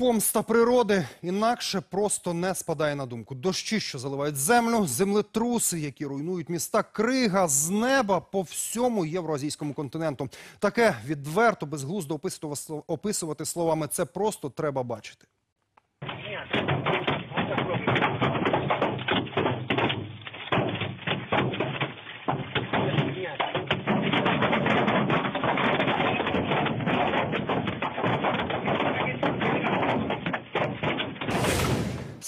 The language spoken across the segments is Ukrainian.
Помста природи інакше просто не спадає на думку. Дощі, що заливають землю, землетруси, які руйнують міста, крига з неба по всьому євроазійському континенту. Таке відверто безглуздо описувати, словами це просто треба бачити.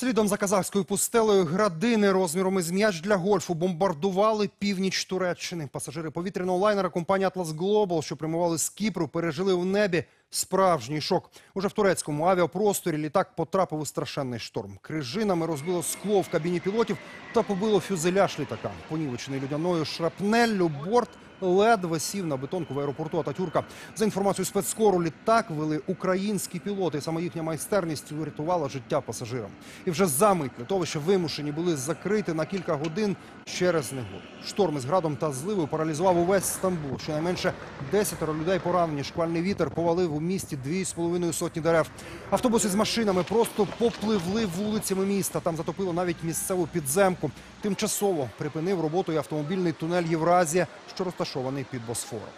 Слідом за казахською пустелею градини розміром із м'яч для гольфу бомбардували північ Туреччини. Пасажири повітряного лайнера компанії Atlas Global, що прямували з Кіпру, пережили в небі справжній шок. Уже в турецькому авіапросторі літак потрапив у страшенний шторм. Крижинами розбило скло в кабіні пілотів та побило фюзеляж літака. Понівечений людяною шрапнеллю борт ледве сів на бетонку в аеропорту Ататюрка. За інформацією спецкору, літак вели українські пілоти. Саме їхня майстерність врятувала життя пасажирам. І вже за мить литовище вимушені були закрити на кілька годин через негоду. Шторм із градом та зливою паралізував увесь Стамбул. Щонайменше десятеро людей поранені. Шквальний вітер повалив у місті дві з половиною сотні дерев. Автобуси з машинами просто попливли вулицями міста. Там затопило навіть місцеву підземку. Тимчасово припинив роботу і автомобільний тунель Євразія, що розташований під Босфором.